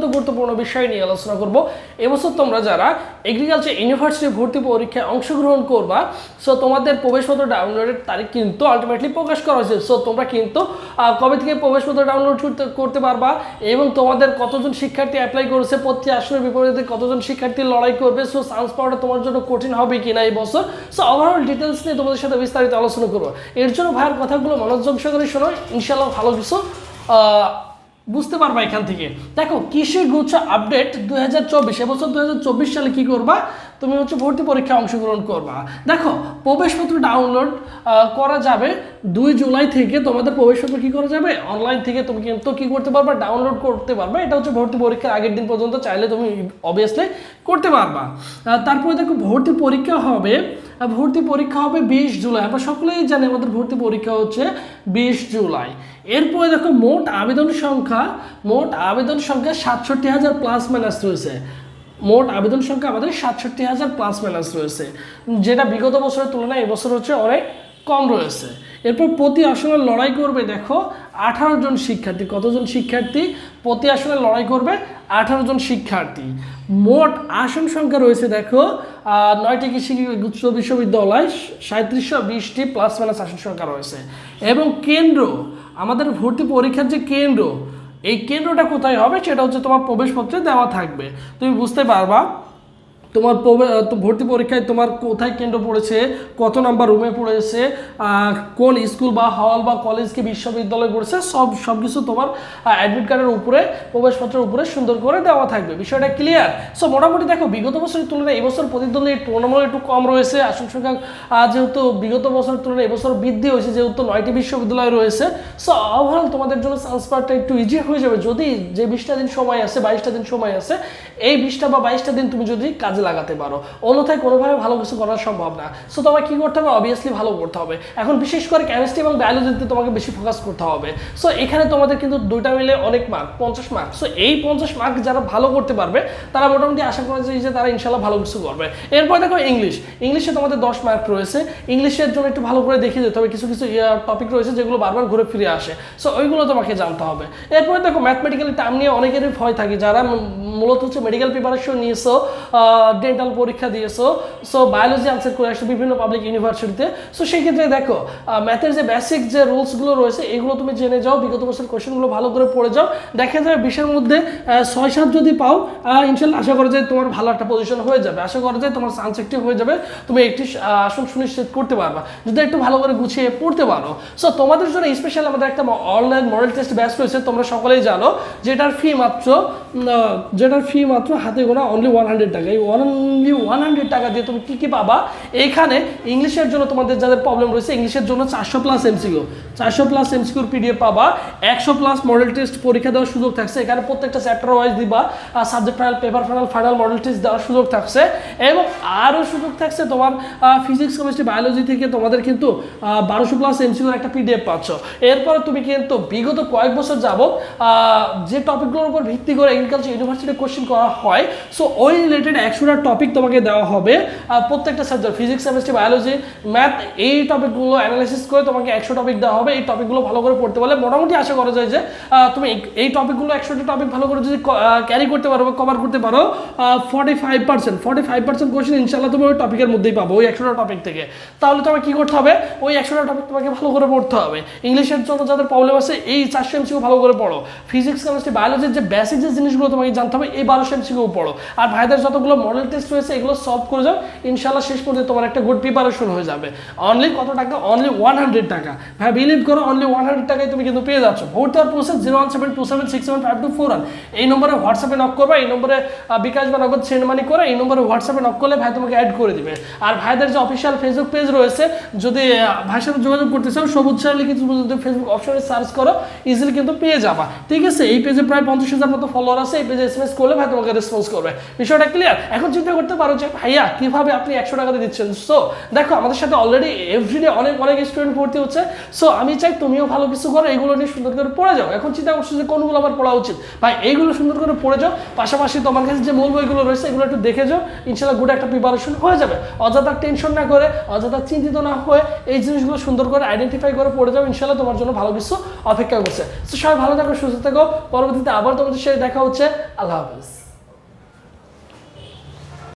অত্যন্ত গুরুত্বপূর্ণ বিষয় নিয়ে আলোচনা করব। এবছর তোমরা যারা এগ্রিকালচার ইউনিভার্সিটি ভর্তি পরীক্ষায় অংশগ্রহণ করবা সো তোমাদের প্রবেশপত্র ডাউনলোডের তারিখ কিন্তু আলটিমেটলি প্রকাশ করা হয়েছে। সো তোমরা কিন্তু কবে থেকে প্রবেশপত্র ডাউনলোড করতে পারবা এবং তোমাদের কতজন শিক্ষার্থী অ্যাপ্লাই করেছে, প্রতি আসনের বিপরীতে কতজন শিক্ষার্থী লড়াই করবে সো চান্স পাওয়াটা তোমার জন্য কঠিন হবে কিনা এই বছর। সো ওভারঅল ডিটেলস নিয়ে তোমাদের সাথে বিস্তারিত আলোচনা করব। এর জন্য ভাইয়ের কথাগুলো মনোযোগ সহকারে শোনো ইনশাল্লাহ ভালো কিছু বুঝতে পারবা এখান থেকে। দেখো কৃষি গুচ্ছ আপডেট দুই হাজার চব্বিশ, এবছর দুই হাজার চব্বিশ সালে কি করবা? তুমি হচ্ছে ভর্তি পরীক্ষায় অংশগ্রহণ করবা। দেখো, প্রবেশপত্র ডাউনলোড করা যাবে দুই জুলাই থেকে তোমাদের প্রবেশপত্র কি করা যাবে? অনলাইন থেকে তুমি কিন্তু কি করতে পারবা? ডাউনলোড করতে পারবা। এটা হচ্ছে ভর্তি পরীক্ষার আগের দিন পর্যন্ত চাইলে তুমি অবভিয়াসলি করতে পারবা। তারপরে দেখো, ভর্তি পরীক্ষা হবে ভর্তি পরীক্ষা হবে বিশ জুলাই। আমরা সকলেই জানি আমাদের ভর্তি পরীক্ষা হচ্ছে বিশ জুলাই। এরপরে দেখো, মোট আবেদন সংখ্যা, মোট আবেদন সংখ্যা সাতষট্টি হাজার প্লাস মাইনাস রয়েছে। মোট আবেদন সংখ্যা আমাদের সাতষট্টি হাজার প্লাস মাইনাস রয়েছে। যেটা বিগত বছরের তুলনায় এবছর হচ্ছে অনেক কম রয়েছে। এরপর প্রতি আসনে লড়াই করবে, দেখো, আঠারো জন শিক্ষার্থী। কতজন শিক্ষার্থী? প্রতি আসনে লড়াই করবে আঠারো জন শিক্ষার্থী। মোট আসন সংখ্যা রয়েছে, দেখো নয়টি কৃষি উচ্চ বিশ্ববিদ্যালয়, সাঁত্রিশশো বিশটি প্লাস মাইনাস আসন সংখ্যা রয়েছে। এবং কেন্দ্র, আমাদের ভর্তি পরীক্ষার যে কেন্দ্র এই কেন্দ্রটা কোথায় হবে সেটা হচ্ছে তোমার প্রবেশপত্রে দেওয়া থাকবে। তুমি বুঝতে পারবা তোমার ভর্তি পরীক্ষায় তোমার কোথায় কেন্দ্র পড়েছে, কত নাম্বার রুমে পড়েছে কোন স্কুল বা হল বা কলেজ কি বিশ্ববিদ্যালয় পড়েছে, সব সব কিছু তোমার অ্যাডমিট কার্ডের উপরে, প্রবেশপত্রের উপরে সুন্দর করে দেওয়া থাকবে। বিষয়টা ক্লিয়ার সো মোটামুটি দেখো, বিগত বছরের তুলনায় এবছর প্রতিদ্বন্দ্বী টুর্নামেন্ট একটু কম রয়েছে, আসন সংখ্যা যেহেতু বিগত বছরের তুলনায় এবছর বৃদ্ধি হয়েছে, যেহেতু নয়টি বিশ্ববিদ্যালয় রয়েছে। সো ওভারঅল তোমাদের জন্য চান্স পাওয়াটা একটু ইজি হয়ে যাবে। যদি যে বিশটা দিন সময় আছে, বাইশটা দিন সময় আছে, এই বিশটা বা বাইশটা দিন তুমি যদি কাজে লাগাতে পারো। অন্যথায় কোনোভাবে ভালো কিছু করা সম্ভব না। সো তোমাকে কি করতে হবে? অবভিয়াসলি ভালো করতে হবে। এখন বিশেষ করে কেমিস্ট্রি এবং বায়োলজিতে তোমাকে বেশি ফোকাস করতে হবে। সো এখানে তোমাদের কিন্তু দুইটা মিলে অনেক মার্ক পঞ্চাশ মার্ক সো এই পঞ্চাশ মার্ক যারা ভালো করতে পারবে, তারা মোটামুটি আশা করা যায় যে তারা ইনশাল্লাহ ভালো কিছু করবে। এরপর দেখো ইংলিশ ইংলিশে তোমাদের দশ মার্ক রয়েছে। ইংলিশের জন্য একটু ভালো করে দেখিয়ে যেতে হবে। কিছু কিছু টপিক রয়েছে যেগুলো বারবার ঘুরে ফিরে আসে। সো ওইগুলো তোমাকে জানতে হবে। এরপরে দেখো ম্যাথমেটিক্যালি টার্ম নিয়ে অনেকেরই ভয় থাকে। যারা মূলত হচ্ছে মেডিকেল প্রিপারেশন নিয়েছো ডেন্টাল পরীক্ষা দিয়েছ সো বায়োলজি আনসার করে আসছো বিভিন্ন পাবলিক ইউনিভার্সিটিতে সো সেই ক্ষেত্রে দেখো ম্যাথের যে বেসিক যে রুলসগুলো রয়েছে, এগুলো তুমি জেনে যাও, বিগত বছর কোশ্চেনগুলো ভালো করে পড়ে যাও। দেখা যাবে বিশের মধ্যে ছয় সাত যদি পাও ইনশাল্লাহ আশা করা যায় তোমার ভালো একটা পজিশন হয়ে যাবে। আশা করা যায় তোমার চান্স একটি হয়ে যাবে, তুমি একটি আসন সুনিশ্চিত করতে পারবা। যদি একটু ভালো করে গুছিয়ে পড়তে পারো। সো তোমাদের জন্য স্পেশাল আমাদের একটা অনলাইন মডেল টেস্ট ব্যাচ রয়েছে, তোমরা সকলেই জানো, যেটার ফি মাত্র যেটার ফি মাত্র হাতে গোনা অনলি ওয়ান হান্ড্রেড টাকা। এই অনলি ওয়ান হান্ড্রেড টাকা দিয়ে তুমি কী কী পাবা? এইখানে ইংলিশের জন্য তোমাদের যাদের প্রবলেম রয়েছে, ইংলিশের জন্য চারশো প্লাস এমসিকিউ চারশো প্লাস এমসিকিউর পিডিএফ পাবা, একশো প্লাস মডেল টেস্ট পরীক্ষা দেওয়ার সুযোগ থাকছে। এখানে প্রত্যেকটা চ্যাপ্টার ওয়াইজ দিবা subject final paper final final model test দেওয়ার সুযোগ থাকছে। এবং আরও সুযোগ থাকছে তোমার ফিজিক্স কেমিস্ট্রি বায়োলজি থেকে তোমাদের কিন্তু বারোশো প্লাস এমসিকিউর একটা পিডিএফ পাচ্ছ। এরপরে তুমি কিন্তু বিগত কয়েক বছর যাবত যে টপিকগুলোর উপর ভিত্তি করে এগ্রিকালচার ইউনিভার্সিটি কোশ্চেন করা হয় সো ওই রিলেটেড একশোটা টপিক তোমাকে দেওয়া হবে প্রত্যেকটা subject physics chemistry biology math এই টপিকগুলো অ্যানালাইসিস করে তোমাকে একশো টপিক দেওয়া হবে, এই টপিকগুলো ভালো করে পড়তে পারলে মোটামুটি আশা করা যায় যে তুমি এই- টপিকগুলো একশোটা টপিক ভালো করে যদি ক্যারি করতে পারো বা কভার করতে পারো forty five percent forty five percent question ইনশাল্লাহ তুমি ওই টপিকের মধ্যেই পাবো, ওই একশোটা টপিক থেকে। তাহলে তোমাকে কি করতে হবে? ওই একশোটা টপিক তোমাকে ভালো করে পড়তে হবে। ইংলিশের জন্য যাদের প্রবলেম আছে, এই চারশো এমসিও ভালো করে পড়ো। ফিজিক্স কেমিস্ট্রি বায়োলজির যে বেসিক যে জিনিসগুলো তোমাকে জানতে হবে, এই বারোশো এমসিও পড়ো। আর ভাইদের যতগুলো মডেল টেস্ট রয়েছে, এগুলো সলভ করে যাও। ইনশাল্লাহ শেষ পর্যন্ত তোমার একটা গুড প্রিপারেশন হয়ে যাবে। অনলি কত টাকা? অনলি ওয়ান হান্ড্রেড টাকা। ভাই বিলিভ করো অনলি ওয়ান হান্ড্রেড টাকায় তুমি কিন্তু পেয়ে যাচ্ছ। ভোট দেওয়ার process zero one seven two seven six seven five two four one এই নম্বরে হোয়াটসঅ্যাপে নক করবা, এই নম্বরে বিকাশ বা নগদ সেন্ড মানি করে, এই নম্বরে হোয়াটসঅ্যাপে নক করলে ভাই তোমাকে অ্যাড করে দিবে। আর ভাইদের যে অফিসিয়াল ফেসবুক পেজ রয়েছে, যদি ভাইয়ের সাথে যোগাযোগ করতে চাও, সবুজ স্যার লিখে যদি ফেসবুক অপশনে সার্চ করো ইজিলি কিন্তু পেয়ে যাবা। ঠিক আছে? এই পেজে প্রায় পঞ্চাশ হাজার মতো ফলোয়ার আছে, এই পেজে এস করলে ভাই তোমাকে রেসপন্স করবে। বিষয়টা ক্লিয়ার এখন চিন্তা করতে পারো যে, ভাইয়া, কীভাবে আপনি একশো টাকাতে দিচ্ছেন? সো দেখো, আমাদের সাথে অলরেডি এভরিডে অনেক অনেক স্টুডেন্ট ভর্তি হচ্ছে। সো আমি চাই তুমিও ভালো কিছু করো এইগুলো নিয়ে সুন্দর করে পড়ে যাও। এখন চিন্তা করছ যে, কোনগুলো আমার পড়া উচিত? ভাই এইগুলো সুন্দর করে পড়ে যাও। পাশাপাশি তোমার কাছে যে মূল বইগুলো রয়েছে, এগুলো একটু দেখে যাও। ইনশাল্লাহ গুড একটা প্রিপারেশন হয়ে যাবে। অযথা টেনশন না করে, অযথা চিন্তিত না হয়ে এই জিনিসগুলো সুন্দর করে আইডেন্টিফাই করে পড়ে যাও। ইনশাল্লাহ তোমার জন্য ভালো কিছু অপেক্ষা করছে। তো সবাই ভালো থাকো, সুস্থ থাকো। পরবর্তীতে আবার তোমাদের সাথে দেখা হচ্ছে। আল্লাহ হাফিজ।